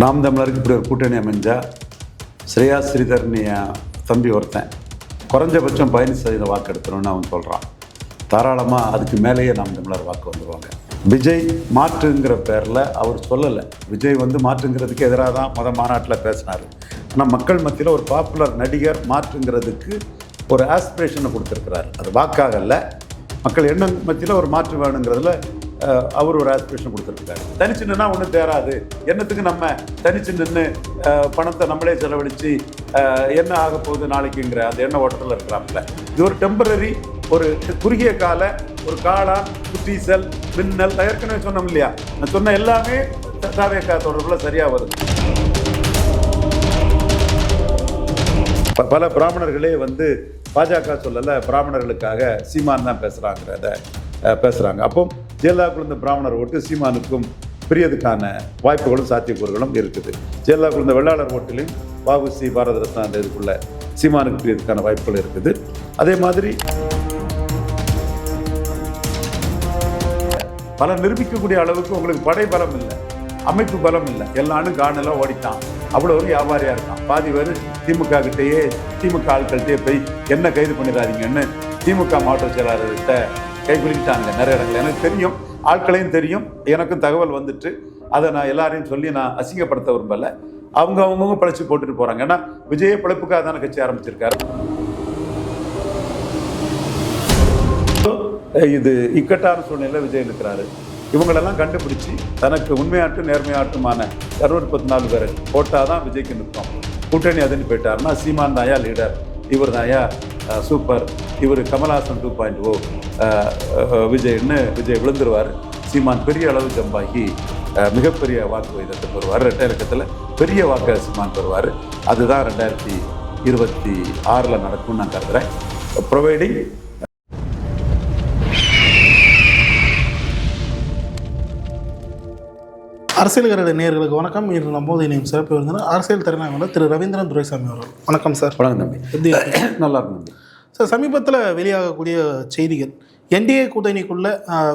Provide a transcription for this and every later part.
நாம் தமிழருக்கு இப்படி ஒரு கூட்டணி அமைஞ்சா ஸ்ரேயா ஸ்ரீதர்னி தம்பி ஒருத்தன் குறைஞ்சபட்சம் பதினஞ்சு சதவீதம் வாக்கு எடுத்துணும்னு அவன் சொல்கிறான் தாராளமாக அதுக்கு மேலேயே நாம் தமிழர் வாக்கு வந்துடுவாங்க விஜய் மாற்றுங்கிற பேரில் அவர் சொல்லலை. விஜய் வந்து மாற்றுங்கிறதுக்கு எதிராக தான் மத மாநாட்டில் பேசினார். ஆனால் மக்கள் மத்தியில் ஒரு பாப்புலர் நடிகர் மாற்றுங்கிறதுக்கு ஒரு ஆஸ்பிரேஷனை கொடுத்துருக்கிறார். அது வாக்காகல்ல மக்கள் எண்ணம் மத்தியில் ஒரு மாற்று வேணுங்கிறதுல அவர் ஒரு ஆஸ்பிரேஷன் கொடுத்துருக்காரு. தனிச்சு நின்னா ஒன்றும் தேராது. என்னத்துக்கு நம்ம தனிச்சு நின்று பணத்தை நம்மளே செலவழித்து என்ன ஆக போகுது நாளைக்குங்கிற அந்த எண்ண ஓட்டத்தில் இருக்கிறாப்புல. இது ஒரு டெம்பரரி ஒரு குறுகிய கால ஒரு காளான் குட்டீசல் மின்னல் ஏற்கனவே சொன்னோம் இல்லையா? நான் சொன்ன எல்லாமே தாவேக்கா தொடர்புல சரியாக வருது. பல பிராமணர்களே வந்து பாஜக சொல்லலை பிராமணர்களுக்காக சீமான் தான் பேசுகிறாங்கிறத பேசுகிறாங்க அப்போ ஜெயலலிதா குழந்த பிராமணர் ஓட்டு சீமானுக்கும் பிரியதுக்கான வாய்ப்புகளும் சாத்தியக்கூறுகளும் இருக்குது. ஜெயலலிதா குழந்த வெள்ளாளர் ஓட்டிலையும் வாவுசி பாரத ரத்னா அந்த இதுக்குள்ள சீமானுக்கு பிரியதுக்கான வாய்ப்புகள் இருக்குது. அதே மாதிரி பல நிரூபிக்கக்கூடிய அளவுக்கு உங்களுக்கு படை பலம் இல்லை அமைப்பு பலம் இல்லை. எல்லாரும் காணல ஓடிட்டான். அவ்வளோ ஒரு வியாபாரியாக இருக்கான். பாதி பேர் திமுக கிட்டேயே திமுக ஆட்கள்கிட்டயே போய் என்ன கைது பண்ணிடாதீங்கன்னு திமுக மாவட்ட செயலாளர்கிட்ட கை குலுக்கிட்டாங்க நிறைய இடங்கள் எனக்கு தெரியும் ஆட்களையும் தெரியும் எனக்கும் தகவல் வந்துட்டு அதை நான் எல்லாரையும் சொல்லி நான் அசிங்கப்படுத்த விரும்பல. அவங்க அவங்கவுங்க பிழைச்சி போட்டுட்டு போறாங்க. ஏன்னா விஜய பிழைப்புக்காக தானே கட்சி ஆரம்பிச்சிருக்காரு. இது இக்கட்டான சூழ்நிலை விஜய் இருக்கிறாரு. இவங்களெல்லாம் கண்டுபிடிச்சி தனக்கு உண்மையாட்டும் நேர்மையாட்டுமான இரநூத்தி முப்பத்தி நாலு பேர் போட்டால் தான் விஜய்க்கு நிற்கும். கூட்டணி அதுன்னு போயிட்டாருன்னா சீமான் தாயா லீடர் இவர் தாயா சூப்பர். இவர் கமல்ஹாசன் டூ பாயிண்ட் ஓ? விஜய்னு விஜய் விழுந்துருவார். சீமான் பெரிய அளவு ஜம்பாகி மிகப்பெரிய வாக்கு விகிதத்தை பெறுவார். ரெட்டை பெரிய வாக்கு சீமான் பெறுவார். அதுதான் ரெண்டாயிரத்தி இருபத்தி ஆறில் நடக்கும்னு நான் கருதுகிறேன் ப்ரொவைடிங் அரசியல் கரடு நேயர்களுக்கு வணக்கம். இன்று நம்மோது இணையும் சிறப்பு விருந்தினர் அரசியல் திறனாக திரு ரவீந்திரன் துரைசாமி அவர்கள். வணக்கம் சார். வணக்கம் தம்பி. எப்படி? நல்லா இருக்கும் தம்பி. சார் சமீபத்தில் வெளியாகக்கூடிய செய்திகள் என்டிஏ கூட்டணிக்குள்ள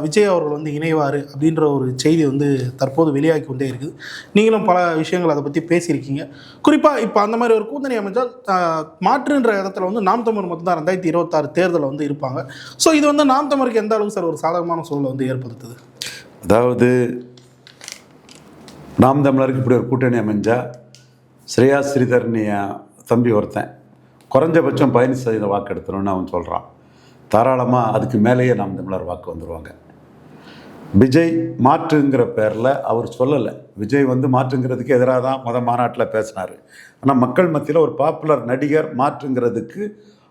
விஜய் அவர்கள் வந்து இணைவார் அப்படின்ற ஒரு செய்தி வந்து தற்போது வெளியாகி கொண்டே இருக்குது. நீங்களும் பல விஷயங்கள் அதை பற்றி பேசியிருக்கீங்க. குறிப்பாக இப்போ அந்த மாதிரி ஒரு கூட்டணி அமைச்சால் ஆஹ், மாற்றுன்ற இடத்துல வந்து நாம் தமிழர் மட்டும்தான் ரெண்டாயிரத்தி இருபத்தாறு தேர்தலில் வந்து இருப்பாங்க. ஸோ இது வந்து நாம் தமிழருக்கு எந்த அளவுக்கு சார் ஒரு சாதகமான சூழலை வந்து ஏற்படுத்துது? அதாவது நாம் தமிழருக்கு இப்படி ஒரு கூட்டணி அமைஞ்சா ஸ்ரேயா ஸ்ரீதர்னி தம்பி ஒருத்தன் குறைஞ்சபட்சம் பதினஞ்சு சதவீதம் வாக்கு எடுத்துருன்னு அவன் சொல்கிறான் தாராளமாக அதுக்கு மேலேயே நாம் தமிழர் வாக்கு வந்துடுவாங்க விஜய் மாற்றுங்கிற பேரில் அவர் சொல்லலை. விஜய் வந்து மாற்றுங்கிறதுக்கு எதிராக தான் மத மாநாட்டில் பேசினார். ஆனால் மக்கள் மத்தியில் ஒரு பாப்புலர் நடிகர் மாற்றுங்கிறதுக்கு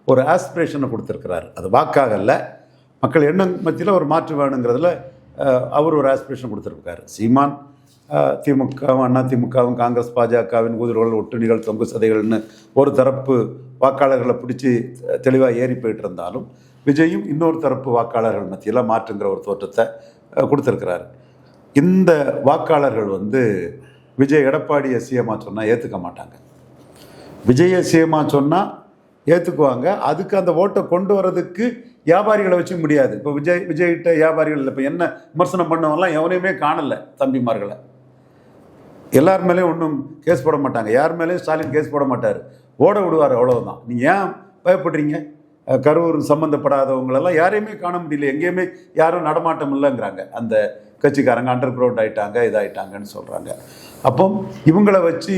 ஒரு ஆஸ்பிரேஷனை கொடுத்துருக்கிறார். அது வாக்காகல்ல மக்கள் எண்ணம் மத்தியில் ஒரு மாற்று வேணுங்கிறதுல அவர் ஒரு ஆஸ்பிரேஷன் கொடுத்துருக்காரு. சீமான் திமுகவும் அண்ணா திமுகவும் காங்கிரஸ் பாஜகவின் ஊதுருவல் ஒட்டுணிகள் தொங்கு சதைகள்னு ஒரு தரப்பு வாக்காளர்களை பிடிச்சி தெளிவாக ஏறி போயிட்டு இருந்தாலும் விஜயும் இன்னொரு தரப்பு வாக்காளர்கள் மத்தியில் மாற்றுங்கிற ஒரு தோற்றத்தை கொடுத்துருக்கிறாரு. இந்த வாக்காளர்கள் வந்து விஜய் எடப்பாடியை சிஎம்மா சொன்னால் ஏற்றுக்க மாட்டாங்க. விஜயை சிஎம்மா சொன்னால் ஏற்றுக்குவாங்க அதுக்கு அந்த ஓட்டை கொண்டு வரதுக்கு வியாபாரிகளை வச்சு முடியாது. இப்போ விஜய் விஜய்கிட்ட வியாபாரிகள் இப்போ என்ன விமர்சனம் பண்ணவங்கலாம் எவனையுமே காணலை தம்பிமார்களை. எல்லார் மேலேயும் ஒன்றும் கேஸ் போட மாட்டாங்க. யார் மேலேயும் ஸ்டாலின் கேஸ் போட மாட்டார். ஓட விடுவார் அவ்வளோதான் நீங்கள் ஏன் பயப்படுறீங்க? கரூர் சம்மந்தப்படாதவங்களெல்லாம் யாரையுமே காண முடியல. எங்கேயுமே யாரும் நடமாட்டம் இல்லைங்கிறாங்க. அந்த கட்சிக்காரங்க அண்டர் கிரவுண்ட் ஆயிட்டாங்க இதாகிட்டாங்கன்னு சொல்கிறாங்க அப்போ இவங்களை வச்சு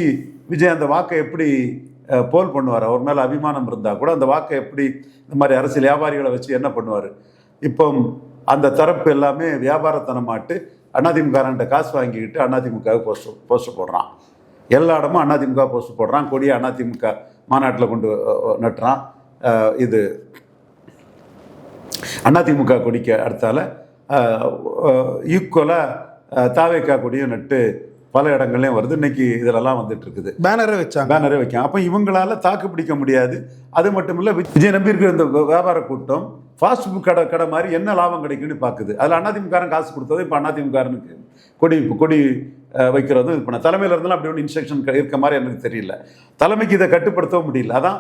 விஜய் அந்த வாக்கை எப்படி போல் பண்ணுவார்? அவர் மேலே அபிமானம் இருந்தால் கூட அந்த வாக்கை எப்படி இந்த மாதிரி அரசியல் வியாபாரிகளை வச்சு என்ன பண்ணுவார்? இப்போ அந்த தரப்பு எல்லாமே வியாபாரத்தனமாட்டு அதிமுகாரன்ட்ட காசு வாங்கிக்கிட்டு அதிமுக போஸ்ட் போஸ்ட் போடுறான். எல்லா இடமும் அதிமுக போஸ்ட் போடுறான். கொடியை அதிமுக மாநாட்டில் கொண்டு நட்டுறான். இது அதிமுக கொடிக்கு அடுத்தால ஈக்குவலாக தாவேக்கா கொடியும் நட்டு பல இடங்கள்லையும் வருது. இன்னைக்கு இதிலெல்லாம் வந்துட்டு இருக்குது பேனரே வச்சாங்க. பேனரே வைக்கும் அப்போ இவங்களால தாக்கு பிடிக்க முடியாது. அது மட்டும் இல்லை விஜய் நம்பி இருக்கிற இந்த வியாபார கூட்டம் ஃபாஸ்ட் ஃபுட் கடை கடை மாதிரி என்ன லாபம் கிடைக்கும்னு பார்க்குது. அதில் அதிமுகாரன் காசு கொடுத்தது இப்போ அதிமுகாரனுக்கு கொடி கொடி வைக்கிறதும் இது பண்ண தலைமையில் இருந்தாலும் அப்படி ஒன்று இன்ஸ்ட்ரக்ஷன் இருக்க மாதிரி எனக்கு தெரியல. தலைமைக்கு இதை கட்டுப்படுத்தவும் முடியல. அதான்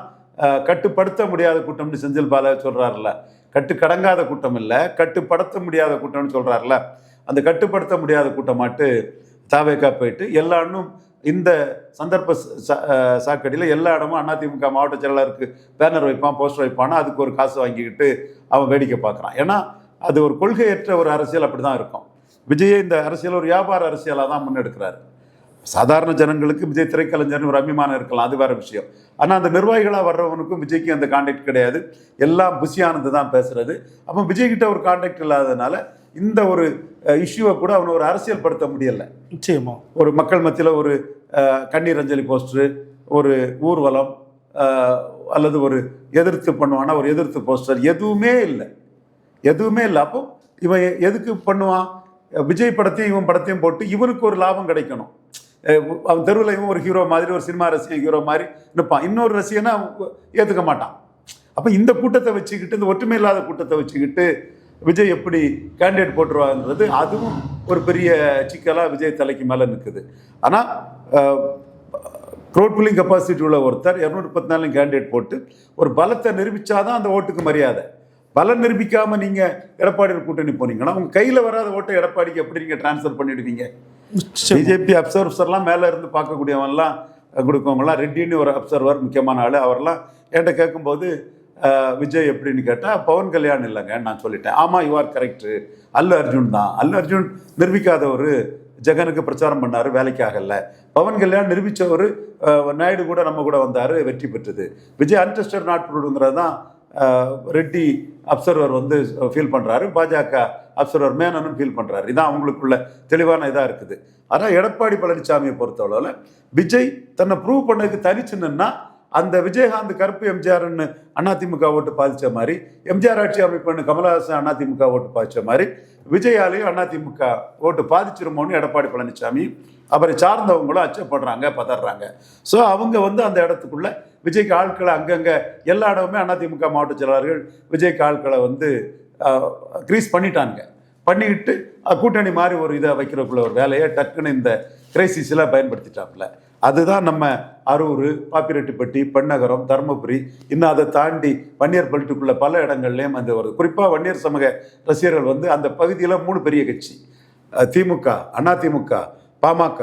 கட்டுப்படுத்த முடியாத கூட்டம்னு செந்தில் பால சொல்கிறாருல கட்டு கடங்காத கூட்டம் இல்லை கட்டுப்படுத்த முடியாத கூட்டம்னு சொல்கிறாருல அந்த கட்டுப்படுத்த முடியாத கூட்டமாட்டு தாவேக்கா போயிட்டு எல்லாரும் இந்த சந்தர்ப்ப சாக்கடியில் எல்லா இடமும் அதிமுக மாவட்ட செயலாளருக்கு பேனர் வைப்பான் போஸ்டர் வைப்பானா அதுக்கு ஒரு காசு வாங்கிக்கிட்டு அவன் வேடிக்கை பார்க்குறான். ஏன்னா அது ஒரு கொள்கையற்ற ஒரு அரசியல் அப்படி தான் இருக்கும். விஜயை இந்த அரசியல் ஒரு வியாபார அரசியலாக தான் முன்னெடுக்கிறாரு. சாதாரண ஜனங்களுக்கு விஜய் திரைக்கலைஞர்னு ஒரு அபிமானம் இருக்கலாம் அது வேற விஷயம். ஆனால் அந்த நிர்வாகிகளாக வர்றவனுக்கும் விஜய்க்கு அந்த கான்டாக்ட் கிடையாது. எல்லாம் புஷியானது தான் பேசுறது. அப்போ விஜய்கிட்ட ஒரு கான்டாக்ட் இல்லாததுனால இந்த ஒரு இஷ்யூவை கூட அவனை ஒரு அரசியல் படுத்த முடியலை. நிச்சயமா. ஒரு மக்கள் மத்தியில் ஒரு கண்ணீர் அஞ்சலி போஸ்டரு ஒரு ஊர்வலம் அல்லது ஒரு எதிர்த்து பண்ணுவானா ஒரு எதிர்த்து போஸ்டர் எதுவுமே இல்லை. எதுவுமே இல்லை. அப்போ இவன் எதுக்கு பண்ணுவான்? விஜய் படத்தையும் இவன் படத்தையும் போட்டு இவனுக்கு ஒரு லாபம் கிடைக்கணும். அவன் தெருவில் இவன் ஒரு ஹீரோ மாதிரி ஒரு சினிமா ரசிகன் ஹீரோ மாதிரி நிற்பான் இன்னொரு ரசிகனை ஏற்றுக்க மாட்டான். அப்போ இந்த கூட்டத்தை வச்சுக்கிட்டு இந்த ஒற்றுமை இல்லாத கூட்டத்தை வச்சுக்கிட்டு விஜய் எப்படி கேண்டிடேட் போட்டுருவாங்கிறது அதுவும் ஒரு பெரிய சிக்கலாக விஜய் தலைக்கு மேலே நிற்குது ஆனால் க்ரோட் புல்லிங் கெப்பாசிட்டி உள்ள ஒருத்தர் இரநூத்தி முப்பத்தி நாலு கேண்டிடேட் போட்டு ஒரு பலத்தை நிரூபிச்சாதான் அந்த ஓட்டுக்கு மரியாதை. பலம் நிரூபிக்காம நீங்க எடப்பாடி கூட்டணி போனீங்கன்னா உங்க கையில வராத ஓட்டை எடப்பாடிக்கு எப்படி நீங்க டிரான்ஸ்ஃபர் பண்ணிடுவீங்க. பிஜேபி அப்சர்வர்ஸ்லாம் மேலே இருந்து பார்க்கக்கூடியவன்லாம் கொடுக்கவங்கலாம் ரெட்டின்னு ஒரு அப்சர்வர் முக்கியமான ஆள் அவர்லாம் என்கிட்ட கேட்கும்போது விஜய் எப்படின்னு கேட்டால் பவன் கல்யாண் இல்லைங்க நான் சொல்லிட்டேன். ஆமாம் you are correct Allu Arjun தான். அல்லு அர்ஜுன் நிரூபிக்காத ஒரு ஜெகனுக்கு பிரச்சாரம் பண்ணாரு வேலைக்காகல பவன் கல்யாண் நிரூபிச்ச ஒரு நாயுடு கூட நம்ம கூட வந்தார் வெற்றி பெற்றது. விஜய் அன்டெஸ்டட் நாட் ப்ரூவ்ங்கிறது தான் ரெட்டி அப்சர்வர் வந்து ஃபீல் பண்ணுறாரு பாஜக அப்சர்வர் மேனனும் ஃபீல் பண்ணுறாரு இதான் அவங்களுக்குள்ள தெளிவான இதாக இருக்குது. ஆனால் எடப்பாடி பழனிசாமியை பொறுத்தளவில் விஜய் தன்னை ப்ரூவ் பண்ணதுக்கு தனிச்சு அந்த விஜயகாந்த் கருப்பு எம்ஜிஆர்னு அதிமுக ஓட்டு பாதித்த மாதிரி எம்ஜிஆர் ஆட்சி அமைப்புன்னு கமலஹாசன் அதிமுக ஓட்டு பாதித்த மாதிரி விஜயாலையும் அதிமுக ஓட்டு பாதிச்சிருமோன்னு எடப்பாடி பழனிசாமி அவரை சார்ந்தவங்களும் அச்சப்படுறாங்க பதறாங்க. ஸோ அவங்க வந்து அந்த இடத்துக்குள்ள விஜய்க்கு ஆட்களை அங்கங்கே எல்லா இடமுமே அதிமுக மாவட்ட செயலாளர்கள் விஜய்க்கு ஆட்களை வந்து க்ரீஸ் பண்ணிட்டாங்க பண்ணிக்கிட்டு கூட்டணி மாதிரி ஒரு இதை வைக்கிறதுக்குள்ள ஒரு வேலையை டக்குன்னு இந்த கிரைசிஸில் பயன்படுத்திட்டாப்புல. அதுதான் நம்ம அரூர் பாப்பிரெட்டிப்பட்டி பெண்ணகரம் தருமபுரி இன்னும் அதை தாண்டி வன்னியர் பல்ட்டுக்குள்ள பல இடங்கள்லையும் அந்த வருது. குறிப்பாக வன்னியர் சமூக ரசிகர்கள் வந்து அந்த பகுதியில் மூணு பெரிய கட்சி. திமுக அதிமுக பாமக.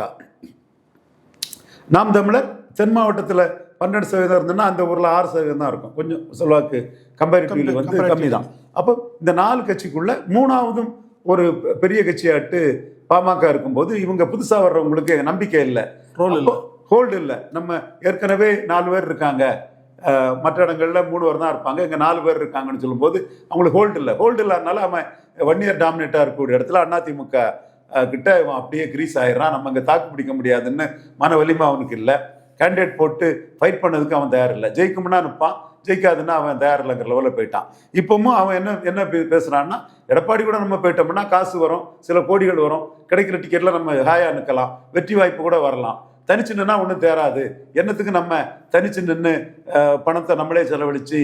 நாம் தமிழர் தென் மாவட்டத்தில் பன்னெண்டு சதவீதம் இருந்ததுன்னா அந்த ஊரில் ஆறு சதவீதம் தான் இருக்கும். கொஞ்சம் செல்வாக்கு கம்பேரிட்டிவ்லி வந்து. கம்மி தான் அப்போ இந்த நாலு கட்சிக்குள்ள மூணாவதும் ஒரு பெரிய கட்சியாட்டு பாமக இருக்கும்போது இவங்க புதுசாக வர்றவங்களுக்கு நம்பிக்கை இல்லை. Role இல்ல. ஹோல்டு இல்லை. நம்ம ஏற்கனவே நாலு பேர் இருக்காங்க. மற்ற இடங்கள்ல மூணு பேர் தான் இருப்பாங்க. இங்கே நாலு பேர் இருக்காங்கன்னு சொல்லும்போது அவங்களுக்கு ஹோல்டு இல்லை. ஹோல்டு இல்லாதனால அவன் வன்னியர் டாமினேட்டாக இருக்கக்கூடிய இடத்துல அதிமுக அஹ், கிட்ட இவன் அப்படியே கிரீஸ் ஆயிடுறான். நம்ம இங்கே தாக்கு பிடிக்க முடியாதுன்னு மன வலிமை அவனுக்கு இல்லை. கேண்டிடேட் போட்டு ஃபைட் பண்ணதுக்கு அவன் தயார் இல்லை. ஜெயிக்கும்னா நிற்பான் ஜெயிக்காதுன்னா அவன் தயார் இல்லைங்கிற லெவலில் போயிட்டான். இப்பவும் அவன் என்ன என்ன பே- பேசுறான்னா எடப்பாடி கூட நம்ம போயிட்டோம்னா காசு வரும். சில கோடிகள் வரும். கிடைக்கிற டிக்கெட்ல நம்ம ஹாயா நிற்கலாம் வெற்றி வாய்ப்பு கூட வரலாம். தனிச்சு நின்னா ஒன்றும் தேராது என்னத்துக்கு நம்ம தனிச்சு நின்று பணத்தை நம்மளே செலவழித்து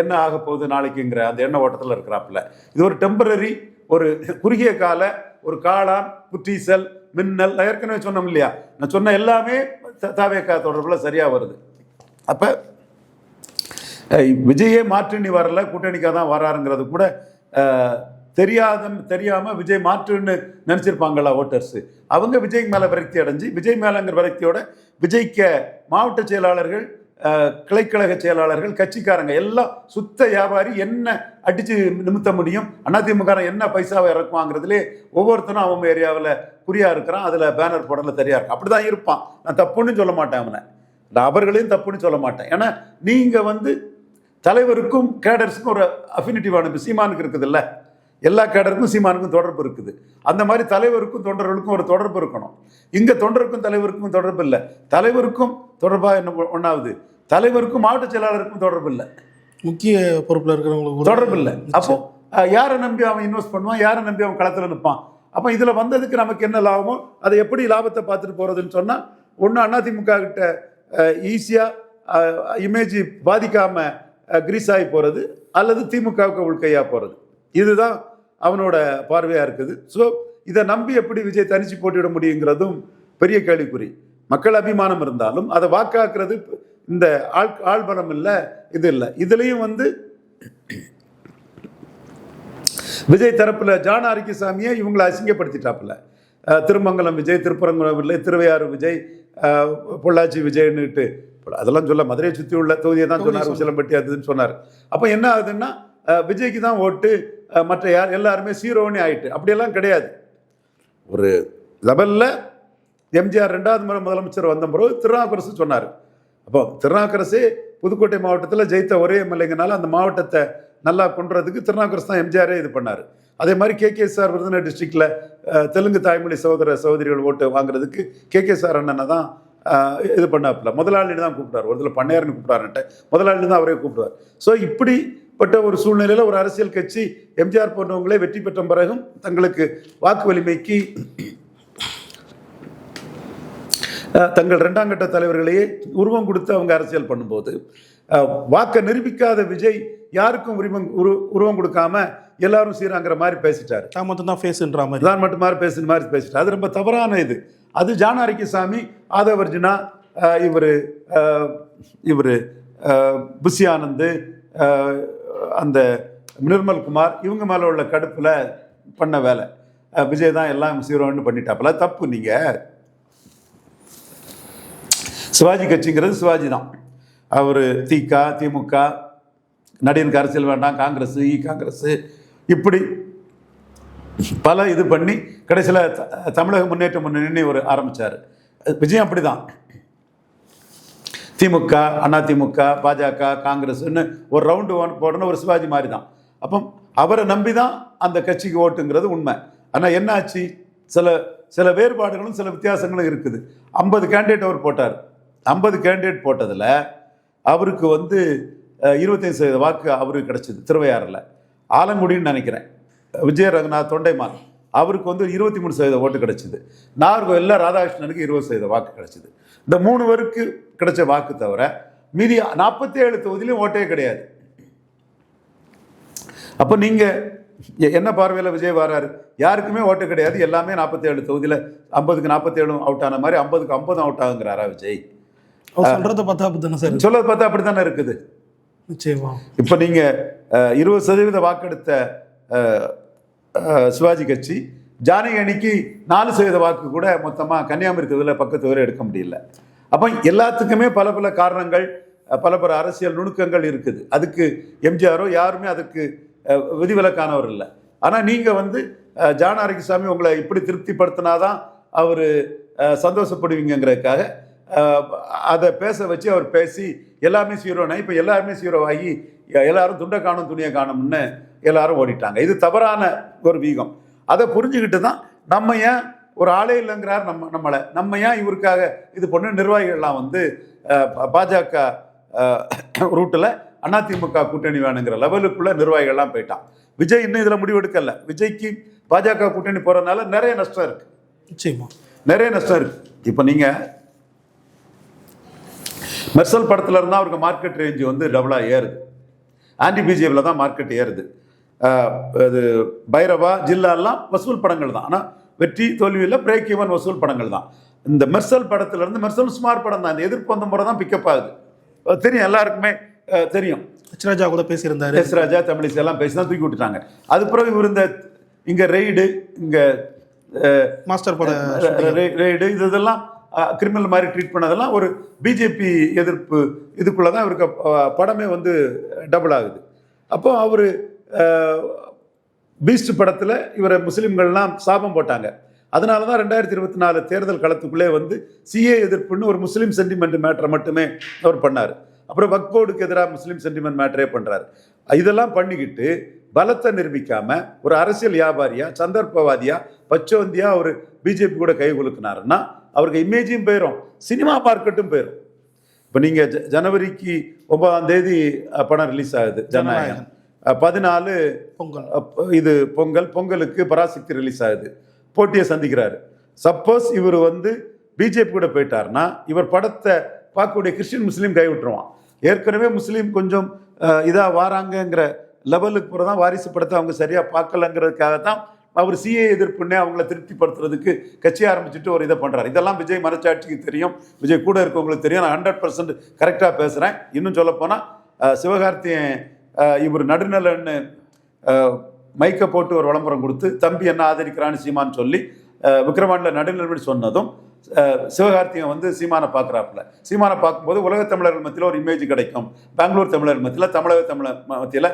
என்ன ஆக போகுது நாளைக்குங்கிற அந்த எண்ண ஓட்டத்தில் இருக்கிறாப்புல. இது ஒரு டெம்பரரி ஒரு குறுகிய கால ஒரு காளான் புற்றீசல் மின்னல் நான் ஏற்கனவே சொன்னோம் இல்லையா? நான் சொன்ன எல்லாமே த- தாவேக்கா தொடர்பில் சரியாக வருது. அப்போ விஜயே மாற்றினி வரல கூட்டணிக்காக தான் வராருங்கிறது கூட தெரியாத தெரியாமல் விஜய் மாற்றுன்னு நினச்சிருப்பாங்களா ஓட்டர்ஸு அவங்க விஜய் மேலே விரக்தி அடைஞ்சு விஜய் மேலங்கிற விரக்தியோட விஜய்க்க மாவட்ட செயலாளர்கள் கிளைக்கழக செயலாளர்கள் கட்சிக்காரங்க எல்லாம் சுத்த வியாபாரி என்ன அடிச்சு நிமித்த முடியும்? அதிமுக என்ன பைசாவை இறக்குவாங்கிறதுலே ஒவ்வொருத்தனும் அவங்க ஏரியாவில் குறியாக இருக்கிறான் அதில் பேனர் போடல தெரியா இருக்கும் அப்படிதான் இருப்பான். நான் தப்புன்னு சொல்ல மாட்டேன் அவனை. நான் அவர்களையும் தப்புன்னு சொல்ல மாட்டேன். ஏன்னா நீங்கள் வந்து தலைவருக்கும் கேடர்ஸுக்கும் ஒரு அஃபினிட்டிவான இப்போ சீமானுக்கு இருக்குது எல்லா கேடருக்கும் சீமானுக்கும் தொடர்பு இருக்குது. அந்த மாதிரி தலைவருக்கும் தொண்டர்களுக்கும் ஒரு தொடர்பு இருக்கணும். இங்க தொண்டருக்கும் தலைவருக்கும் தொடர்பு இல்லை. தலைவருக்கும் தொடர்பா என்ன ஒன்றாவது தலைவருக்கும் மாவட்ட செயலாளருக்கும் தொடர்பு இல்லை. முக்கிய பொறுப்புல இருக்கிறவங்களுக்கு தொடர்பு இல்லை. அப்போ யாரை நம்பி அவன் இன்வெஸ்ட் பண்ணுவான்? யாரை நம்பி அவன் களத்துல நிற்பான் அப்போ இதுல வந்ததுக்கு நமக்கு என்ன லாபமோ அதை எப்படி லாபத்தை பார்த்துட்டு போறதுன்னு சொன்னா ஒன்று அதிமுக கிட்ட ஈஸியா இமேஜ் பாதிக்காம கிரீஸ் ஆகி போறது அல்லது திமுகவுக்கு உள்கையா போறது. இதுதான் அவனோட பார்வையா இருக்குது. ஸோ இதை நம்பி எப்படி விஜய் தனிச்சு போட்டியிட முடியுங்கிறதும் பெரிய கேள்விக்குறி. மக்கள் அபிமானம் இருந்தாலும் அதை வாக்காக்குறது இந்த ஆள் ஆள்பலம் இல்லை இது இல்லை. இதுலேயும் வந்து விஜய் தரப்புல ஜான் ஆரிக்கசாமியை இவங்களை அசிங்கப்படுத்திட்டாப்புல. திருமங்கலம் விஜய் திருப்பரங்குன்றம் விஜய் திருவையாறு விஜய் பொள்ளாச்சி விஜய்னுட்டு அதெல்லாம் சொல்ல மதுரையை சுற்றி உள்ள தொகுதியை தான் சொன்னார் உசிலம்பட்டி அதுன்னு சொன்னார். அப்போ என்ன ஆகுதுன்னா விஜய்க்கு தான் ஓட்டு மற்ற யார் எல்லாருமே சீரோனே ஆயிட்டு. அப்படியெல்லாம் கிடையாது. ஒரு லெவலில் எம்ஜிஆர் ரெண்டாவது முறை முதலமைச்சர் வந்த பிறகு திருநாவுக்கரசு சொன்னார். அப்போ திருநாவுக்கரசு புதுக்கோட்டை மாவட்டத்தில் ஜெயித்த ஒரே எம்எல்ஏங்கனால அந்த மாவட்டத்தை நல்லா கொண்டுறதுக்கு திருநாவுக்கரசு தான் எம்ஜிஆரே இது பண்ணார். அதே மாதிரி கே கே சார் விருதுநகர் டிஸ்ட்ரிக்டில் தெலுங்கு தாய்மொழி சகோதர சகோதரிகள் ஓட்டு வாங்குறதுக்கு கே கே சார் அண்ணனை தான் இது பண்ணாப்புல. முதலாளின்னு தான் கூப்பிட்டார். ஒரு இதில் பண்ணையார்னு கூப்பிட்டாருன்ட்டு. முதலாளின்னு தான் அவரே கூப்பிடுவார். ஸோ இப்படி இப்படிப்பட்ட ஒரு சூழ்நிலையில் ஒரு அரசியல் கட்சி எம்ஜிஆர் போன்றவங்களே வெற்றி பெற்ற பிறகும் தங்களுக்கு வாக்கு வலிமைக்கு தங்கள் இரண்டாம் கட்ட தலைவர்களையே உருவம் கொடுத்து அவங்க அரசியல் பண்ணும்போது வாக்கை நிரூபிக்காத விஜய் யாருக்கும் உரிமம் உரு உருவம் கொடுக்காம எல்லாரும் சீராங்கிற மாதிரி பேசிட்டாரு. நான் மட்டும் தான் ஃபேஸ்ன்ற மாதிரி. தான் மட்டும் மாதிரி பேசுன மாதிரி பேசிட்டாரு. அது ரொம்ப தவறான இது. அது ஜானாரிக்கசாமி ஆதவர்ஜுனா இவர் இவர் புஷி ஆனந்த் அந்த நிர்மல் குமார் இவங்க மேலே உள்ள கடுப்பில் பண்ண வேலை. விஜய் தான் எல்லாம் சீரோன்னு பண்ணிட்டாப்புல. தப்பு நீங்கள் சிவாஜி கட்சிங்கிறது சிவாஜி தான். அவர் திக திமுக நடிகனுக்கு அரசியல் வேண்டாம் காங்கிரஸ் இ காங்கிரஸ். இப்படி பல இது பண்ணி கடைசியில் த- தமிழக முன்னேற்ற முன்னணின்னு ஒரு ஆரம்பித்தார் விஜயம் அப்படி தான் திமுக அதிமுக பாஜக காங்கிரஸ்ன்னு ஒரு ரவுண்டு போடணும் ஒரு சிவாஜி மாதிரி தான் அப்போ அவரை நம்பி தான் அந்த கட்சிக்கு ஓட்டுங்கிறது உண்மை. ஆனால் என்னாச்சு? சில சில வேறுபாடுகளும் சில வித்தியாசங்களும் இருக்குது. ஐம்பது கேண்டிடேட் அவர் போட்டார். ஐம்பது கேண்டிடேட் போட்டதில் அவருக்கு வந்து அஹ், 25% சதவீத வாக்கு அவருக்கு கிடச்சிது திருவையாறில். ஆலங்குடின்னு நினைக்கிறேன். விஜய ரங்கநாத் தொண்டைமான். அவருக்கு வந்து இருபத்தி மூணு சதவீத ஓட்டு கிடைச்சிது. நாகர்கோயிலில் ராதாகிருஷ்ணனுக்கு இருபது சதவீத வாக்கு கிடைச்சிது. இந்த மூணு பேருக்கு கிடைச்ச வாக்கு தவிர மீதி நாற்பத்தி ஏழு தொகுதியிலும் ஓட்டே கிடையாது. அப்போ நீங்கள் என்ன பார்வையில் விஜய் வராரு? யாருக்குமே ஓட்டு கிடையாது. எல்லாமே நாற்பத்தி ஏழு தொகுதியில் ஐம்பதுக்கு நாற்பத்தி ஏழும் அவுட் ஆன மாதிரி ஐம்பதுக்கு ஐம்பதும் அவுட் ஆகுங்கிறாரா விஜய்? சொல்றதை பார்த்தா அப்படி தானே சார் சொல்லது பார்த்தா அப்படி தானே இருக்குது? நிச்சயமா. இப்போ நீங்கள் இருபது சதவீத வாக்கெடுத்த சிவாஜி கட்சி ஜானகி அணிக்கு நாலு சதவீத வாக்கு கூட மொத்தமாக கன்னியாகுமரி தொகுதியில் பக்கத்து வரை எடுக்க முடியல. அப்போ எல்லாத்துக்குமே பல பல காரணங்கள் பல பல அரசியல் நுணுக்கங்கள் இருக்குது. அதுக்கு எம்ஜிஆரோ யாருமே அதுக்கு விதிவிலக்கானவர் இல்லை. ஆனால் நீங்கள் வந்து ஜானாரகிசாமி உங்களை இப்படி திருப்திப்படுத்தினாதான் அவர் சந்தோஷப்படுவீங்கங்கிறதுக்காக அதை பேச வச்சு அவர் பேசி எல்லாமே சீரோனா இப்போ எல்லாருமே சீரோவாகி எல்லாரும் துண்டை காணும் துணியை காணும்னு எல்லாரும் ஓடிட்டாங்க. இது தவறான ஒரு வீகம். அதை புரிஞ்சுக்கிட்டு தான் நம்ம ஏன் ஒரு ஆளே இல்லைங்கிறார் நம்ம நம்மளை. நம்ம ஏன் இவருக்காக இது பண்ண நிர்வாகிகள்லாம் வந்து பாஜக ரூட்டில் அதிமுக கூட்டணி வேணுங்கிற லெவலுக்குள்ள நிர்வாகிகள்லாம் போயிட்டான். விஜய் இன்னும் இதில் முடிவெடுக்கல விஜய்க்கு பாஜக கூட்டணி போகிறதுனால நிறைய நஷ்டம் இருக்கு. நிச்சயமா. நிறைய நஷ்டம் இருக்கு. இப்போ நீங்கள் மெர்சல் படத்துல இருந்தால் அவருக்கு மார்க்கெட் ரேஞ்சு வந்து டபுளாக ஏறுது. ஆன்டி பிஜேபியில் தான் மார்க்கெட் ஏறுது. இது பைரவா ஜில்லாலாம் வசூல் படங்கள் தான். ஆனால் வெற்றி தோல்வியில் பிரேக் ஈவன் வசூல் படங்கள் தான். இந்த மெர்சல் படத்துல இருந்து மெர்சல் ஸ்மார்ட் படம் தான். இந்த எதிர்ப்பு வந்த முறை தான் பிக்கப் ஆகுது. தெரியும் எல்லாருக்குமே தெரியும். ஹெச்ராஜா கூட பேசியிருந்தாரு. எஸ் ராஜா தமிழிசை எல்லாம் பேசி தான் தூக்கி விட்டுட்டாங்க. அது பிறகு இவர் இந்த இங்கே ரெய்டு இங்கே மாஸ்டர் பட ரெய்டு இது இதெல்லாம் கிரிமினல் மாதிரி ட்ரீட் பண்ணதெல்லாம் ஒரு பிஜேபி எதிர்ப்பு இதுக்குள்ளே தான் இவருக்கு படமே வந்து டபுள் ஆகுது. அப்போ அவர் பீஸ்ட் படத்தில் இவரை முஸ்லீம்கள்லாம் சாபம் போட்டாங்க. அதனால தான் ரெண்டாயிரத்தி இருபத்தி நாலு தேர்தல் களத்துக்குள்ளே வந்து சிஏ எதிர்ப்புன்னு ஒரு முஸ்லீம் சென்டிமெண்ட் மேட்டரை மட்டுமே அவர் பண்ணார். அப்புறம் வக் எதிராக முஸ்லீம் சென்டிமெண்ட் மேட்டரே பண்ணுறாரு இதெல்லாம் பண்ணிக்கிட்டு பலத்தை நிரூபிக்காமல் ஒரு அரசியல் வியாபாரியா சந்தர்ப்பவாதியா பச்சோந்தியாக அவர் பிஜேபி கூட கை குலுக்கினாருன்னா அவருக்கு இமேஜும் போயிடும் சினிமா மார்க்கெட்டும் போயிடும் இப்போ நீங்கள் ஜ ஜனவரிக்கு ஒன்பதாம் தேதி படம் ரிலீஸ் ஆகுது. ஜனநாயகம். பதினாலு பொங்கல். இது பொங்கல் பொங்கலுக்கு பராசக்தி ரிலீஸ் ஆகுது. போட்டியை சந்திக்கிறாரு. சப்போஸ் இவர் வந்து பிஜேபி கூட போயிட்டாருன்னா இவர் படத்தை பார்க்கக்கூடிய கிறிஸ்டின் முஸ்லீம் கை விட்டுருவான் ஏற்கனவே முஸ்லீம் கொஞ்சம் இதாக வாராங்கங்கிற லெவலுக்கு பிறகு தான் வாரிசு படத்தை அவங்க சரியாக பார்க்கலங்கிறதுக்காக தான் அவர் சிஏ எதிர்ப்புன்னே அவங்கள திருப்திப்படுத்துறதுக்கு கட்சி ஆரம்பிச்சுட்டு ஒரு இதை பண்ணுறாரு இதெல்லாம் விஜய் மனச்சாட்சிக்கு தெரியும். விஜய் கூட இருக்கவங்களுக்கு தெரியும். நான் ஹண்ட்ரட் பர்சன்ட் கரெக்டாக பேசுகிறேன் இன்னும் சொல்லப்போனால் சிவகார்த்தியன் இவர் நடுநிலன்னு மைக்கை போட்டு ஒரு விளம்பரம் கொடுத்து தம்பி என்ன ஆதரிக்கிறான்னு சீமான்னு சொல்லி அஹ், விக்ரவாண்டில் நடுநிலைமை சொன்னதும் அஹ், வந்து சீமானை பார்க்குறாப்புல. சீமானை பார்க்கும்போது உலக தமிழர்கள் மத்தியில் ஒரு இமேஜ் கிடைக்கும். பெங்களூர் தமிழர் மத்தியில் தமிழக தமிழர் மத்தியில்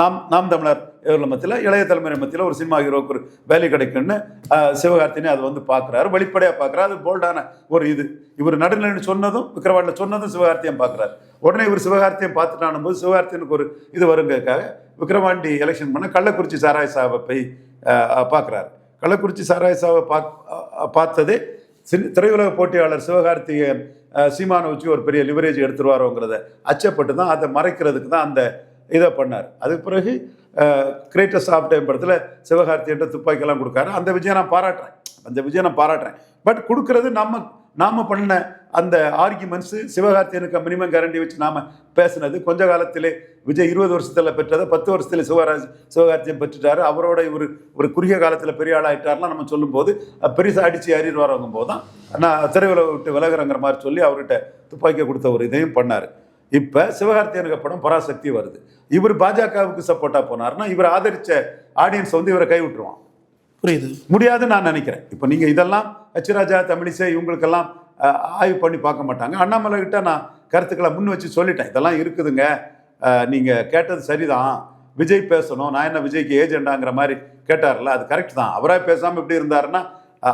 நாம் நாம் தமிழர் இவர்கள் மத்தியில் இளைய தலைமுறை மத்தியில் ஒரு சினிமா ஹீரோக்கு ஒரு வேலை கிடைக்கும்னு சிவகார்த்தினே அதை வந்து பார்க்குறாரு. வெளிப்படையாக பார்க்குறாரு. அது போல்டான ஒரு இது. இவர் நடுநிலை சொன்னதும் விக்ரவாண்டில் சொன்னதும் சிவகார்த்தியம் பார்க்குறாரு. உடனே இவர் சிவகார்த்தியம் பார்த்துட்டானும் போது சிவகார்த்தியனுக்கு ஒரு இது வருங்கிறதுக்காக விக்ரவாண்டி எலெக்ஷன் பண்ண கள்ளக்குறிச்சி சாராய் சாவை போய் பார்க்குறாரு. கள்ளக்குறிச்சி சாராய் சாவை பாக் பார்த்ததே திரையுலக போட்டியாளர் சிவகார்த்திகேயன் சீமானை வச்சு ஒரு பெரிய லிவரேஜ் எடுத்துருவாரோங்கிறத அச்சப்பட்டு தான் அதை மறைக்கிறதுக்கு தான் அந்த இதை பண்ணார். அதுக்கு பிறகு கிரேட்டஸ்ட் ஆஃப் டைம் படத்தில் சிவகார்த்திகிட்ட துப்பாக்கியெல்லாம் கொடுக்காரு. அந்த விஜயம் நான் பாராட்டுறேன். அந்த விஜயம் நான் பாராட்டுறேன். பட் கொடுக்கறது நம்ம நாம பண்ண அந்த ஆர்கியூமெண்ட்ஸு சிவகார்த்தியனுக்கு மினிமம் கேரண்டி வச்சு நாம பேசுனது. கொஞ்ச காலத்திலே விஜய் இருபது வருஷத்தில் பெற்றதை பத்து வருஷத்தில் சிவராஜ் சிவகார்த்தியன் பெற்றுட்டாரு. அவரோட இவர் ஒரு குறுகிய காலத்தில் பெரிய ஆளாயிட்டார்லாம் நம்ம சொல்லும்போது பெருசாக அடித்து அறிவு வரவங்க போது தான் நான் திரையுலக விட்டு விலகுறங்கிற மாதிரி சொல்லி அவர்கிட்ட துப்பாக்கியை கொடுத்த ஒரு இதையும் பண்ணார். இப்போ சிவகார்த்தியனுக்கு படம் பராசக்தி வருது. இவர் பாஜகவுக்கு சப்போர்ட்டாக போனார்னா இவர் ஆதரிச்ச ஆடியன்ஸ் வந்து இவரை கை விட்டுருவான் புரியுது. முடியாதுன்னு நான் நினைக்கிறேன். இப்போ நீங்கள் இதெல்லாம் ஹச்ராஜா தமிழிசை இவங்களுக்கெல்லாம் ஆய்வு பண்ணி பார்க்க மாட்டாங்க. அண்ணாமலை கிட்ட நான் கருத்துக்களை முன் வச்சு சொல்லிட்டேன். இதெல்லாம் இருக்குதுங்க. நீங்கள் கேட்டது சரிதான். விஜய் பேசணும். நான் என்ன விஜய்க்கு ஏஜெண்டாங்கிற மாதிரி கேட்டார்ல? அது கரெக்ட் தான். அவராக பேசாமல் இப்படி இருந்தாருன்னா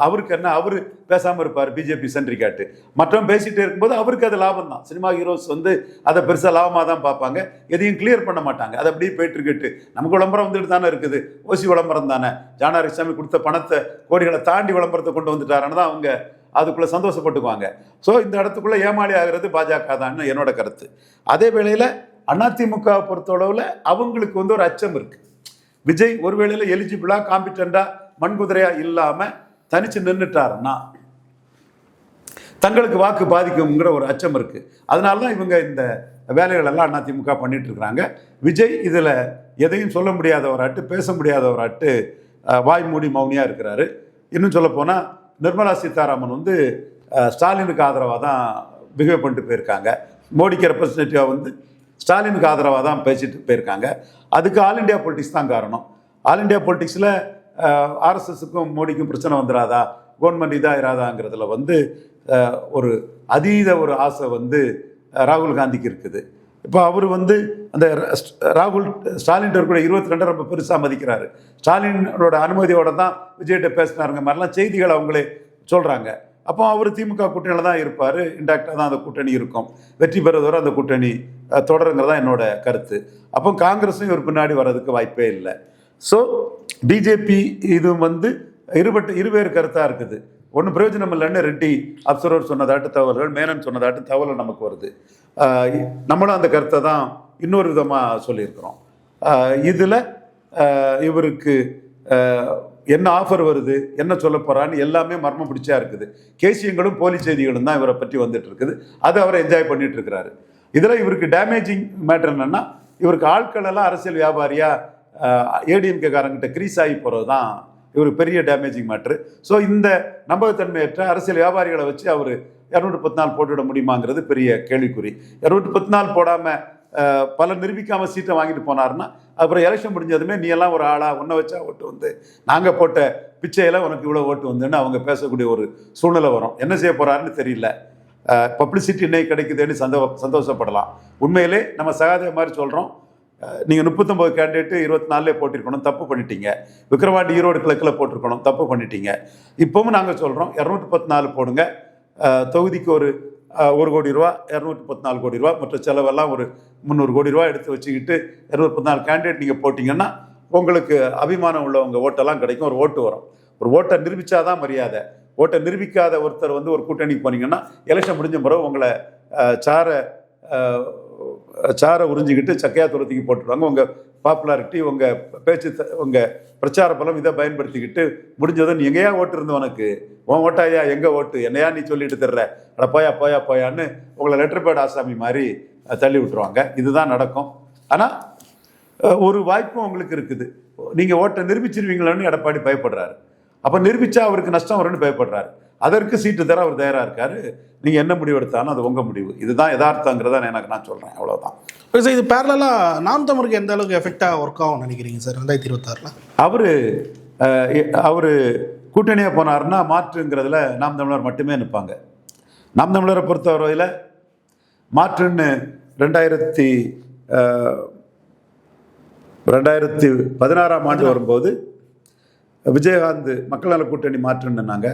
அவருக்கு என்ன அவர் பேசாமல் இருப்பார் பிஜேபி சென்ட்ரிக்காட்டு மற்றவன் பேசிட்டே இருக்கும்போது அவருக்கு அது லாபம் தான் சினிமா ஹீரோஸ் வந்து அதை பெருசாக லாபமாக தான் பார்ப்பாங்க. எதையும் கிளியர் பண்ண மாட்டாங்க. அது அப்படியே போயிட்டுருக்கிட்டு. நமக்கு விளம்பரம் வந்துட்டு தானே இருக்குது. ஓசி விளம்பரம் தானே. ஜானாரிசாமி கொடுத்த பணத்தை கோடிகளை தாண்டி விளம்பரத்தை கொண்டு வந்துட்டாருன்னு தான் அவங்க அதுக்குள்ளே சந்தோஷப்பட்டுக்குவாங்க. ஸோ இந்த இடத்துக்குள்ளே ஏமாளி ஆகிறது பாஜக தான் என்னோட கருத்து. அதே வேளையில் அதிமுகவை பொறுத்தளவில் அவங்களுக்கு வந்து ஒரு அச்சம் இருக்குது விஜய் ஒரு வேளையில் எலிஜிபிளாக காம்பிட்டண்டாக மண்குதிரையாக இல்லாமல் தனிச்சு நின்றுட்டாருன்னா தங்களுக்கு வாக்கு பாதிக்குங்கிற ஒரு அச்சம் இருக்குது அதனால தான் இவங்க இந்த வேலைகளெல்லாம் அதிமுக பண்ணிட்டு இருக்கிறாங்க விஜய் இதில் எதையும் சொல்ல முடியாதவராட்டு பேச முடியாதவராட்டு அஹ், வாய் மூடி மௌனியாக இருக்கிறாரு. இன்னும் சொல்லப்போனால் நிர்மலா சீதாராமன் வந்து ஸ்டாலினுக்கு ஆதரவாக தான் பிஹேவ் பண்ணிட்டு போயிருக்காங்க. மோடிக்கு ரெப்ரசன்டேட்டிவாக வந்து ஸ்டாலினுக்கு ஆதரவாக தான் பேசிட்டு போயிருக்காங்க. அதுக்கு ஆல் இண்டியா பொலிட்டிக்ஸ் தான் காரணம். ஆல் இண்டியா பொலிட்டிக்ஸில் ஆர்எஸ்எஸுக்கும் மோடிக்கும் பிரச்சனை வந்துடாதா? கவர்மெண்ட் இதாகிறாதாங்கிறதுல வந்து ஒரு அதீத ஒரு ஆசை வந்து ராகுல் காந்திக்கு இருக்குது. இப்போ அவர் வந்து அந்த ராகுல் ஸ்டாலின் கூட இருபத்தி ரெண்டு ரொம்ப பெருசாக மதிக்கிறாரு. ஸ்டாலினோட அனுமதியோட தான் விஜய்கிட்ட பேசினாருங்க. மாதிரிலாம் செய்திகள் அவங்களே சொல்கிறாங்க அப்போ அவர் திமுக கூட்டணியில் தான் இருப்பார். இன்டாக்டாக தான் அந்த கூட்டணி இருக்கும். வெற்றி பெறுவதோட அந்த கூட்டணி தொடருங்கிறதான் என்னோட கருத்து. அப்போ காங்கிரஸும் இவர் பின்னாடி வர்றதுக்கு வாய்ப்பே இல்லை. ஸோ பிஜேபி இது வந்து இருபட்டு இருவேறு கருத்தாக இருக்குது. ஒன்றும் பிரயோஜனம் இல்லைன்னு ரெட்டி அப்சர்வர் சொன்னதாட்டு தகவல்கள் மேனன் சொன்னதாட்டு தகவல் நமக்கு வருது. நம்மளும் அந்த கருத்தை தான் இன்னொரு விதமாக சொல்லியிருக்கிறோம். இதில் இவருக்கு என்ன ஆஃபர் வருது என்ன சொல்ல போகிறான்னு எல்லாமே மர்மம் பிடிச்சா இருக்குது. கேசியங்களும் போலி செய்திகளும் தான் இவரை பற்றி வந்துட்டு இருக்குது. அது அவர் என்ஜாய் பண்ணிட்டு இருக்கிறாரு. இதில் இவருக்கு டேமேஜிங் மேட்டர் என்னென்னா இவருக்கு ஆட்கள் எல்லாம் அரசியல் வியாபாரியாக ஏடிஎம்கே காரங்கிட்ட கிரீஸ் ஆகி போகிறது தான் இவர் பெரிய டேமேஜிங் மேட்ரு ஸோ இந்த நம்பகத்தன்மையற்ற அரசியல் வியாபாரிகளை வச்சு அவர் இரநூற்றி பத்து நாள் போட்டுவிட முடியுமாங்கிறது பெரிய கேள்விக்குறி. இரநூற்றி பத்து நாள் போடாமல் பல நிரூபிக்காமல் சீட்டை வாங்கிட்டு போனாருன்னா அப்புறம் எலெக்ஷன் முடிஞ்சதுமே நீ எல்லாம் ஒரு ஆளாக ஒன்றை வச்சா ஓட்டு வந்து நாங்கள் போட்ட பிச்சையில் உனக்கு இவ்வளோ ஓட்டு வந்துன்னு அவங்க பேசக்கூடிய ஒரு சூழ்நிலை வரும். என்ன செய்ய போகிறாருன்னு தெரியல. பப்ளிசிட்டி இன்னைக்கு கிடைக்குதுன்னு சந்தோ சந்தோஷப்படலாம். உண்மையிலே நம்ம சகாதேவ மாதிரி சொல்கிறோம் நீங்கள் முப்பத்தொம்பது கேண்டிடேட்டு இருபத்தி நாலுலே போட்டிருக்கணும் தப்பு பண்ணிட்டீங்க. விக்ரவாண்டி ஈரோடு கிழக்கில் போட்டிருக்கணும் தப்பு பண்ணிட்டீங்க. இப்போவும் நாங்கள் சொல்கிறோம் இரநூத்தி பத்து நாலு போடுங்க தொகுதிக்கு ஒரு ஒரு கோடி ரூபா இரநூத்தி பத்து நாலு கோடி ரூபா மற்ற செலவெல்லாம் ஒரு முந்நூறு கோடி ரூபா எடுத்து வச்சுக்கிட்டு இரநூத்தி பத்து நாலு கேண்டிடேட் நீங்கள் போட்டிங்கன்னா உங்களுக்கு அபிமானம் உள்ளவங்க ஓட்டெல்லாம் கிடைக்கும் ஒரு ஓட்டு வரும். ஒரு ஓட்டை நிரூபிச்சாதான் மரியாதை. ஓட்டை நிரூபிக்காத ஒருத்தர் வந்து ஒரு கூட்டணிக்கு போனீங்கன்னா எலெக்ஷன் முடிஞ்ச பிறகு உங்களை சார சாரை உறிஞ்சிக்கிட்டு சக்கையா துரத்திக்கு போட்டுருவாங்க உங்கள் பாப்புலாரிட்டி உங்கள் பேச்சு த- உங்கள் பிரச்சார பலம் இதை பயன்படுத்திக்கிட்டு முடிஞ்சதும் நீ எங்கேயா ஓட்டு உனக்கு? உன் ஓட்டாயா எங்கே ஓட்டு? என்னையா நீ சொல்லிட்டு தர்ற? அட போயா போயா போயான்னு உங்களை லெட்டர் பேட் ஆசாமி மாதிரி தள்ளி விட்டுருவாங்க. இதுதான் நடக்கும். ஆனால் ஒரு வாய்ப்பும் உங்களுக்கு இருக்குது. நீங்கள் ஓட்டை நிரூபிச்சிருவீங்களோன்னு எடப்பாடி பயப்படுறாரு. அப்போ நிரூபிச்சா அவருக்கு நஷ்டம் வரும்னு பயப்படுறாரு. அதற்கு சீட்டு தர அவர் தயாராக இருக்காரு. நீங்கள் என்ன முடிவு எடுத்தாலும் அது உங்கள் முடிவு. இதுதான் யதார்த்தங்கிறத எனக்கு நான் சொல்கிறேன் அவ்வளோதான் ஓகே சார் இது பேரலாக நாம் தமிழுக்கு எந்த அளவுக்கு எஃபெக்டாக ஒர்க் ஆகும் நினைக்கிறீங்க சார் ரெண்டாயிரத்தி இருபத்தாறில்? அவர் அவர் கூட்டணியாக போனாருன்னா மாற்றுங்கிறதுல நாம் தமிழர் மட்டுமே நிற்பாங்க. நாம் தமிழரை பொறுத்தவரையில் மாற்றுன்னு ரெண்டாயிரத்தி ரெண்டாயிரத்தி பதினாறாம் ஆண்டு வரும்போது விஜயகாந்த் மக்கள் நல கூட்டணி மாற்றுன்னாங்க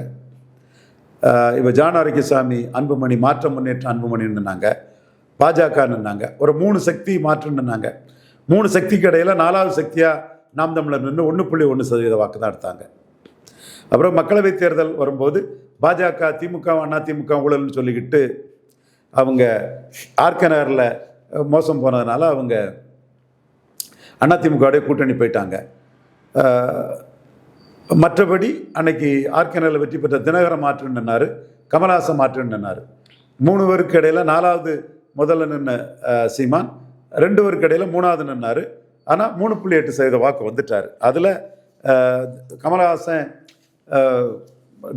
இப்போ ஜான் ஆரோக்கியசாமி அன்புமணி மாற்றம் முன்னேற்ற அன்புமணின்னாங்க பாஜக நின்னாங்க ஒரு மூணு சக்தி மாற்றுன்னாங்க மூணு சக்திக்கு கடையில் நாலாவது சக்தியாக நாம் தமிழர் நின்று ஒன்று புள்ளி ஒன்று சதவீத வாக்கு தான் எடுத்தாங்க. அப்புறம் மக்களவைத் தேர்தல் வரும்போது பாஜக திமுக அண்ணா திமுக ஊழல்னு சொல்லிக்கிட்டு அவங்க ஆர்கே நகரில் மோசம் போனதுனால அவங்க அதிமுகவுடைய கூட்டணி போயிட்டாங்க. மற்றபடி அன்னைக்கு ஆர்கெனலில் வெற்றி பெற்ற தினகரன் மாற்றுன்னாரு கமலஹாசன் மாற்றுன்னாரு மூணு பேருக்கு இடையில் நாலாவது முதல்ல நின்ன சீமான் ரெண்டு பேருக்கு இடையில் மூணாவது நின்னார். ஆனால் மூணு புள்ளி எட்டு சதவீத வாக்கு வந்துட்டார். அதில் கமலஹாசன் அஹ்,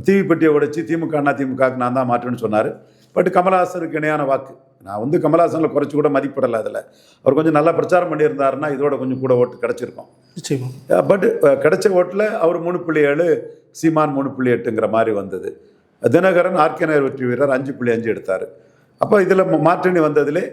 தீவி பெட்டியை உடைச்சி திமுக அண்ணா திமுகவுக்கு நான் தான் மாற்றுன்னு சொன்னார். பட் கமலஹாசனுக்கு இணையான வாக்கு. நான் வந்து கமலஹாசனில் குறைச்சி கூட மதிப்பிடலை அதில். அவர் கொஞ்சம் நல்லா பிரச்சாரம் பண்ணியிருந்தாருன்னா இதோட கொஞ்சம் கூட ஓட்டு கிடச்சிருக்கும். நிச்சயமா. பட் கிடைச்ச ஓட்டில் அவர் மூணு புள்ளி ஏழு சீமான் மூணு புள்ளி எட்டுங்கிற மாதிரி வந்தது. தினகரன் ஆர்கே நகர் வெற்றி வீரர் அஞ்சு புள்ளி அஞ்சு எடுத்தார். அப்போ இதில் மாற்றினி வந்ததிலே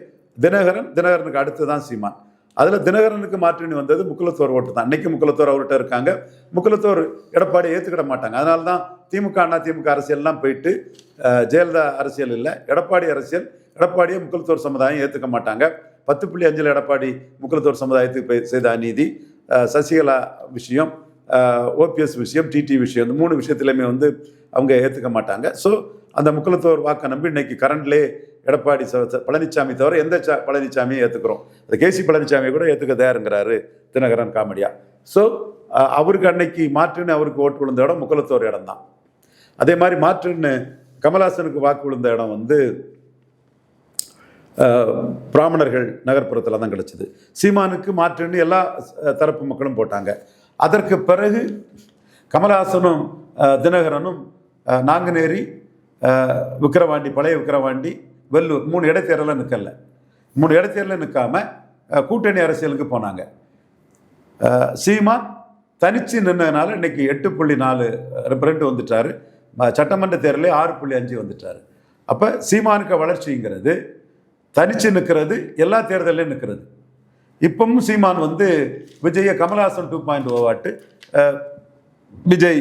தினகரன் தினகரனுக்கு அடுத்து தான் சீமான். அதில் தினகரனுக்கு மாற்றினி வந்தது முக்குலத்தோர் ஓட்டு தான். அன்னைக்கு முக்குலத்தோர் அவர்கிட்ட இருக்காங்க. முக்குலத்தோர் எடப்பாடி ஏற்றுக்கிட மாட்டாங்க. அதனால தான் திமுக அண்ணா திமுக அரசியல்லாம் போயிட்டு ஜெயலலிதா அரசியல் இல்லை எடப்பாடி அரசியல். எடப்பாடியை முக்குலத்தோர் சமுதாயம் ஏற்றுக்க மாட்டாங்க. பத்து புள்ளி அஞ்சில் எடப்பாடி முக்குலத்தோர் சமுதாயத்துக்கு போய் செய்த அநீதி. சசிகலா விஷயம் ஓபிஎஸ் விஷயம் டிடி விஷயம் இந்த மூணு விஷயத்துலையுமே வந்து அவங்க ஏற்றுக்க மாட்டாங்க. ஸோ அந்த முக்கலத்தோர் வாக்கை நம்பி இன்னைக்கு கரண்ட்லே எடப்பாடி ச- ச- பழனிசாமி தவிர எந்த சா பழனிசாமியும் ஏற்றுக்கிறோம் இந்த கேசி பழனிசாமி கூட ஏற்றுக்க தயாருங்கிறாரு தினகரன் காமெடியா. ஸோ அவருக்கு அன்னைக்கு மாற்றுன்னு அவருக்கு ஓட்டு விழுந்த இடம் முக்கலத்தோர் இடம் தான் அதே மாதிரி மாற்றுன்னு கமலாசனுக்கு வாக்கு விழுந்த இடம் வந்து பிராமணர்கள் நகர்ப்புறத்தில் தான் கிடச்சிது. சீமானுக்கு மாற்றுன்னு எல்லா தரப்பு மக்களும் போட்டாங்க. அதற்கு பிறகு கமலஹாசனும் தினகரனும் நாங்குநேரி விக்கிரவாண்டி பழைய விக்கிரவாண்டி வெள்ளூர் மூணு இடைத்தேர்தலில் நிற்கல மூணு இடைத்தேர்தலில் நிற்காம கூட்டணி அரசியலுக்கு போனாங்க. சீமான் தனிச்சு நின்றதுனால இன்னைக்கு எட்டு புள்ளி நாலு ரெண்டு வந்துட்டார். சட்டமன்ற தேர்தலே ஆறு புள்ளி அஞ்சு வந்துட்டார். அப்போ சீமானுக்கு வளர்ச்சிங்கிறது தனிச்சு நிற்கிறது எல்லா தேர்தலையும் நிற்கிறது. இப்பவும் சீமான் வந்து விஜய கமல்ஹாசன் டூ பாயிண்ட் ஓவாட்டு விஜய்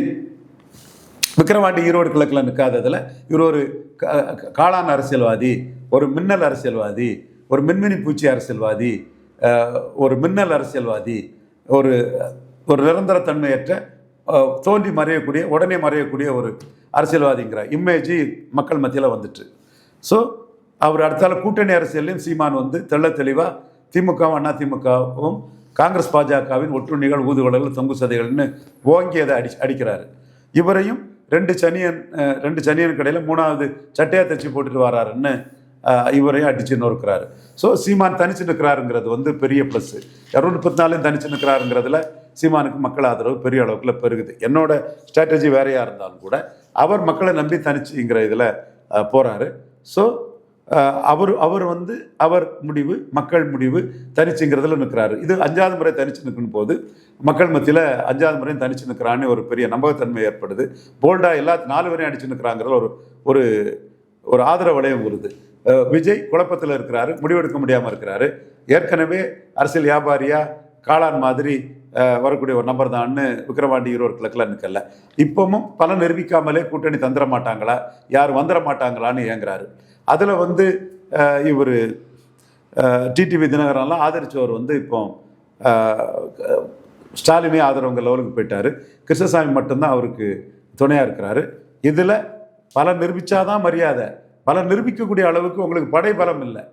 விக்ரவாண்டி ஈரோடு கிழக்கில் நிற்காததில் இவர் ஒரு காளான் அரசியல்வாதி ஒரு மின்னல் அரசியல்வாதி ஒரு மின்மினி பூச்சி அரசியல்வாதி ஒரு மின்னல் அரசியல்வாதி ஒரு ஒரு நிரந்தர தன்மையற்ற தோன்றி மறையக்கூடிய உடனே மறையக்கூடிய ஒரு அரசியல்வாதிங்கிற இமேஜ் மக்கள் மத்தியில் வந்துட்டு. ஸோ அவர் அடுத்தால கூட்டணி அரசியலையும் சீமான் வந்து தெள்ள தெளிவாக திமுகவும் அண்ணா திமுகவும் காங்கிரஸ் பாஜகவின் ஒற்றுணிகள் ஊதுகுழல்கள் தொங்கு சதைகள்னு ஓங்கி அதை அடி அடிக்கிறாரு. இவரையும் ரெண்டு சனியன் ரெண்டு சனியன் கடையில் மூணாவது சட்டையாக தச்சு போட்டுட்டு வராருன்னு இவரையும் அடிச்சு நொறுக்கிறாரு. ஸோ சீமான் தனிச்சு நிற்கிறாருங்கிறது வந்து பெரிய ப்ளஸ் இரநூத்தி முப்பத்தி நாலையும் தனிச்சு நிற்கிறாருங்கிறதுல சீமானுக்கு மக்கள் ஆதரவு பெரிய அளவுக்குள்ள பெருகுது. என்னோட ஸ்ட்ராட்டஜி வேறையாக இருந்தாலும் கூட அவர் மக்களை நம்பி தனிச்சுங்கிற இதில் போகிறாரு ஸோ அவர் அவர் வந்து அவர் முடிவு மக்கள் முடிவு தனிச்சுங்கிறதுல நிற்கிறாரு இது அஞ்சாவது முறை தனிச்சு நிற்கும் போது மக்கள் மத்தியில் அஞ்சாவது முறையும் தனிச்சு நிற்கிறான்னு ஒரு பெரிய நம்பகத்தன்மை ஏற்படுது. போல்டாக எல்லா நாலு வரையும் அடிச்சு நிற்கிறாங்கிறது ஒரு ஒரு ஒரு ஆதரவு வளையம் வருது விஜய் குழப்பத்தில் இருக்கிறாரு முடிவெடுக்க முடியாமல் இருக்கிறாரு. ஏற்கனவே அரசியல் வியாபாரியாக காளான் மாதிரி வரக்கூடிய ஒரு நபர் தான்னு விக்ரவாண்டி ஈரோடு கிழக்கில் நிற்கல இப்பவும் பலன் நிரூபிக்காமலே கூட்டணி தந்துட மாட்டாங்களா? யார் வந்துட மாட்டாங்களான்னு ஏங்குறாரு. அதில் வந்து இவர் டிடிவி தினகரன்லாம் ஆதரித்தவர் வந்து இப்போ ஸ்டாலினே ஆதரவங்க லெவலுக்கு போயிட்டார். கிருஷ்ணசாமி மட்டும்தான் அவருக்கு துணையாக இருக்கிறாரு. இதில் பல நிரூபித்தாதான் மரியாதை. பல நிரூபிக்கக்கூடிய அளவுக்கு உங்களுக்கு படை பலம் இல்லை.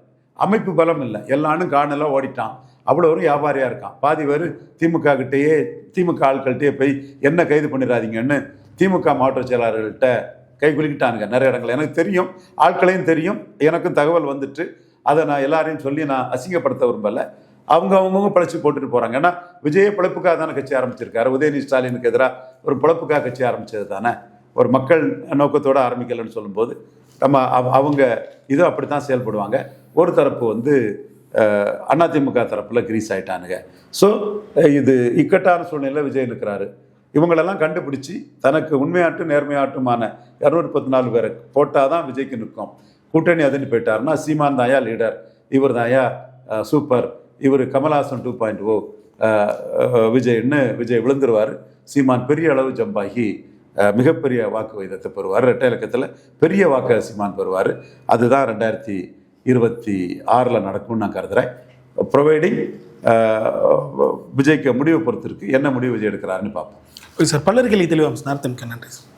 அமைப்பு பலம் இல்லை. எல்லாரும் காணலாம் ஓடிட்டான். அவ்வளோ ஒரு வியாபாரியாக இருக்கான். பாதி பேர் திமுக கிட்டேயே திமுக ஆட்கள்கிட்டயே போய் என்ன கைது பண்ணிடாதீங்கன்னு திமுக மாவட்ட செயலாளர்கள்ட்ட கை குலுக்கிட்டானுங்க. நிறைய இடங்கள் எனக்கு தெரியும். ஆட்களையும் தெரியும். எனக்கும் தகவல் வந்துட்டு. அதை நான் எல்லாரையும் சொல்லி நான் அசிங்கப்படுத்த விரும்பலை. அவங்க அவங்கவுங்க பிழைச்சி போட்டுட்டு போகிறாங்க ஏன்னா விஜய பிழைப்புக்காக தானே கட்சி ஆரம்பிச்சிருக்காரு. உதயநிதி ஸ்டாலினுக்கு எதிராக ஒரு பிழைப்புக்காக கட்சி ஆரம்பிச்சது தானே. ஒரு மக்கள் நோக்கத்தோடு ஆரம்பிக்கலைன்னு சொல்லும்போது நம்ம அவ- அவங்க இதுவும் அப்படி தான் செயல்படுவாங்க. ஒரு தரப்பு வந்து அதிமுக தரப்பில் கிரீஸ் ஆயிட்டானுங்க. ஸோ இது இக்கட்டான சூழ்நிலையில் விஜய் இருக்கிறாரு இவங்களெல்லாம் கண்டுபிடிச்சி தனக்கு உண்மையாட்டும் நேர்மையாட்டுமான இரநூறு பத்து நாலு பேரை போட்டால் தான் விஜய்க்கு நிற்கும் கூட்டணி அதுன்னு போயிட்டாருன்னா சீமான் தாயா லீடர். இவர் தாயா சூப்பர். இவர் கமல்ஹாசன் டூ பாயிண்ட் ஓ விஜய்னு விஜய் விழுந்துருவார். சீமான் பெரிய அளவு ஜம்பாகி மிகப்பெரிய வாக்கு விகிதத்தை பெறுவார். ரெட்டை இலக்கத்தில் பெரிய வாக்கு சீமான் பெறுவார். அதுதான் ரெண்டாயிரத்தி இருபத்தி ஆறில் நடக்கும்னு நான் கருதுகிறேன் ப்ரொவைடிங் விஜய்க்கு முடிவை பொறுத்திருக்கு. என்ன முடிவு விஜய் எடுக்கிறாருன்னு பார்ப்போம். ஓகே சார் பல்லர்களை தெளிவாக நார்த்தமிக்க நன்றி சார்.